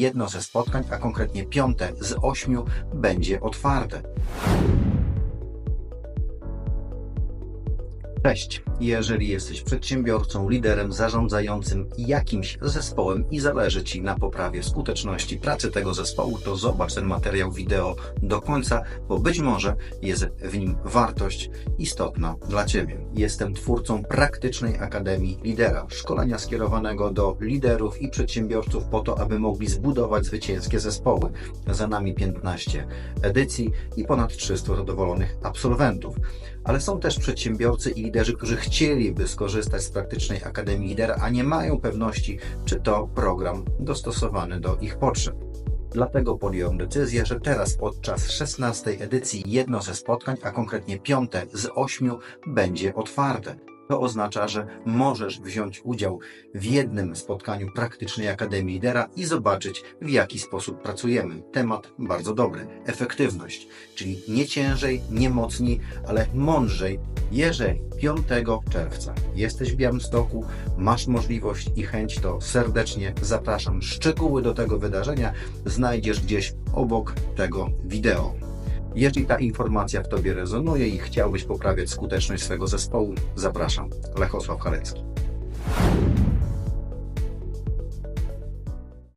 jedno ze spotkań, a konkretnie piąte z ośmiu będzie otwarte. Cześć. Jeżeli jesteś przedsiębiorcą, liderem zarządzającym jakimś zespołem i zależy Ci na poprawie skuteczności pracy tego zespołu, to zobacz ten materiał wideo do końca, bo być może jest w nim wartość istotna dla Ciebie. Jestem twórcą praktycznej Akademii Lidera, szkolenia skierowanego do liderów i przedsiębiorców po to, aby mogli zbudować zwycięskie zespoły. Za nami 15 edycji i ponad 300 zadowolonych absolwentów. Ale są też przedsiębiorcy i liderzy, którzy chcieliby skorzystać z praktycznej Akademii Lidera, a nie mają pewności, czy to program dostosowany do ich potrzeb. Dlatego podjąłem decyzję, że teraz podczas 16 edycji jedno ze spotkań, a konkretnie piąte z ośmiu, będzie otwarte. To oznacza, że możesz wziąć udział w jednym spotkaniu praktycznej Akademii Lidera i zobaczyć, w jaki sposób pracujemy. Temat bardzo dobry. Efektywność, czyli nie ciężej, nie mocniej, ale mądrzej. Jeżeli 5 czerwca jesteś w Białymstoku, masz możliwość i chęć, to serdecznie zapraszam. Szczegóły do tego wydarzenia znajdziesz gdzieś obok tego wideo. Jeżeli ta informacja w Tobie rezonuje i chciałbyś poprawiać skuteczność swojego zespołu, zapraszam. Lechosław Halecki.